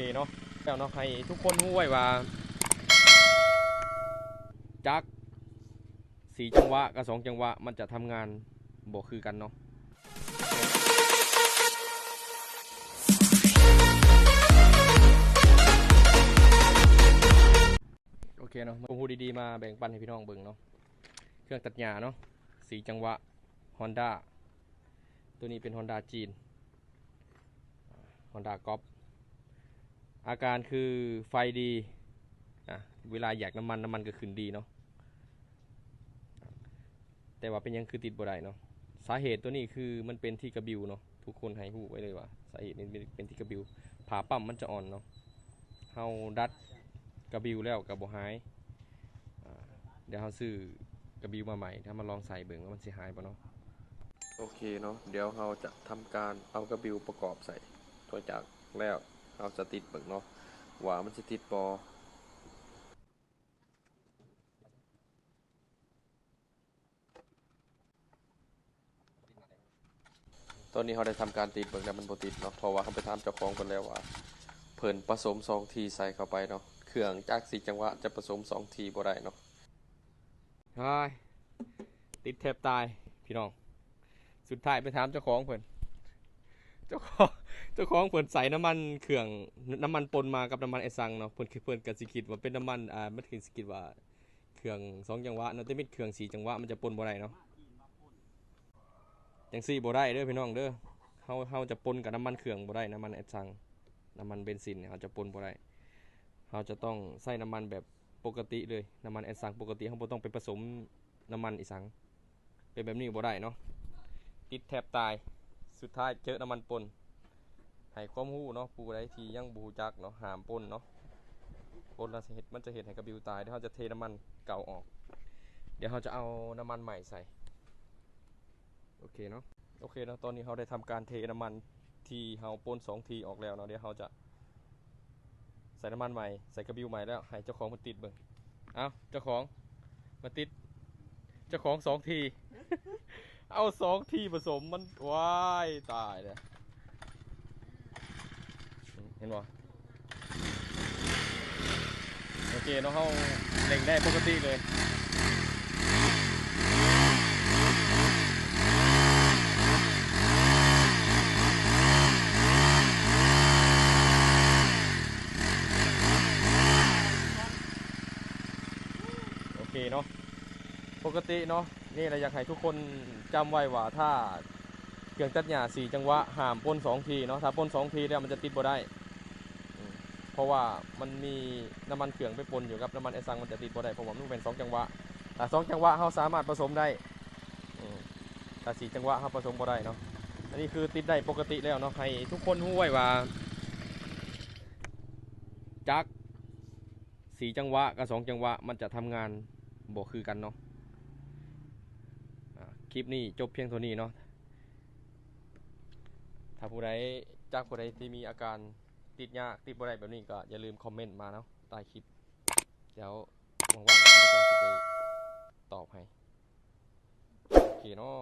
เคเนาะแล้วเนาะให้ทุกคนรู้ไว้ว่าจักสีจังหวะกับสองจังหวะมันจะทำงานบ่คือกันเนาะโอเคเนาะผมพูดดีๆมาแบ่งปันให้พี่น้องเบิ่งเนาะเครื่องตัดหญ้าเนาะสีจังหวะ Honda ตัวนี้เป็น Honda จีน Honda g o p อาการคือไฟดีอะเวลาอยากน้ำมันน้ำมันก็ขึ้นดีเนาะแต่ว่าเป็นยังคือติดบ่ได้เนาะสาเหตุตัวนี้คือมันเป็นที่กระบิวเนาะทุกคนให้หูไว้เลยว่าสาเหตุนี้เป็นที่กระบิวผาปั๊มมันจะอ่อนเนาะเฮาดัดกระบิวแล้วกับบ่หายอ่าเดี๋ยวเฮาซื้อกระบิวมาใหม่ถ้ามาลองใส่เบิ่งว่ามันสิหายบ่เนาะโอเคเนาะเดี๋ยวเราจะทำการเอากระบิวประกอบใส่ตัวจากแล้ว เราจะติดเบิ่งเนาะว่ามันสิติดบ่ตอนนี้เราได้ทำการติดเบิ่งแล้วมันบติดเนาะเพราะว่าเขาไปถามเจ้าของเพิ่นแล้วว่าเพิ่นผสมสองทีใส่เข้าไปเนาะเครื่องจักสีจังหวะจะผสมสองทีบ่ได้เนาะใช่ติดแทบตายพี่น้อง สุดท้ายไปถามเจ้าของเพิ่นเจ้าของ จ้าของเพิ่นใส่น้ำมันเครื่องน้ำมันปนมากับน้ำมันไอซังเนาะเพิ่นเพิ่นก็สิคิดว่าเป็นน้ำมันอ่ามันคือสิคิดว่าเครื่องสองจังหวะเนาะแต่เป็นเครื่องสี่จังหวะมันจะปนบ่ได้เนาะจังซี่บ่ได้เด้อพี่น้องเด้อเฮาเฮาจะปนกับน้ำมันเครื่องบ่ได้น้ำมันไอซังน้ำมันเบนซินเนี่ยเฮาจะปนบ่ได้เฮาจะต้องใส่น้ำมันแบบปกติเลยน้ำมันไอซังปกติเฮาบ่ต้องไปผสมน้ำมันอีสังเป็นแบบนี้บ่ได้เนาะติดแทบตายสุดท้ายเจอน้ำมันปน ให้ความรู้เนาะผู้ใดที่ยังบูจักเนาะหามปนเนาะปนแล้วเห็ดมันจะเห็ดให้กระบิวตายเดี๋ยวเราจะเทน้ำมันเก่าออก เดี๋ยวเราจะเอาน้ำมันใหม่ใส่โอเคเนาะโอเคเนาะตอนนี้เราได้ทำการเทน้ำมันที่เราปนสองทีออกแล้วเนาะเดี๋ยวเราจะใส่น้ำมันใหม่ใส่กระบิวใหม่แล้วให้เจ้าของมาติดเบิ่งเอาเจ้าของมาติดเจ้าของสองที เอาสองทีผสมมันว้ายตายเลย เห็นบ่โอเคเนาะเขาเล็งได้ปกติเลยโอเคเนาะปกติเนาะนี่เราอยากให้ทุกคนจำไว้ว่าถ้าเครื่องตัดหญ้าสี่จังหวะห้ามปนสองทีเนาะถ้าปนสองทีเนี่ยมันจะติดบ่ได้ เพราะว่ามันมีน้ำมันเครื่องไปปนอยู่กับน้ำมันไอซังมันจะติดบ่ได้เพราะว่ามันเป็นสองจังหวะแต่สองจังหวะเขาสามารถผสมได้แต่สี่จังหวะเขาผสมบ่ได้เนาะอันนี้คือติดได้ปกติแล้วเนาะให้ทุกคนรู้ไว้ว่าจักสี่จังหวะกับสองจังหวะมันจะทำงานบ่คือกันเนาะคลิปนี้จบเพียงเท่านี้เนาะถ้าผู้ใดจากผู้ใดที่มีอาการ ติดยากติดบ่ไรแบบนี้ก็อย่าลืมคอมเมนต์มาเนาะใต้คลิป เดี๋ยวว่างๆข้าพเจ้าจะไปตอบให้ โอเคเนาะ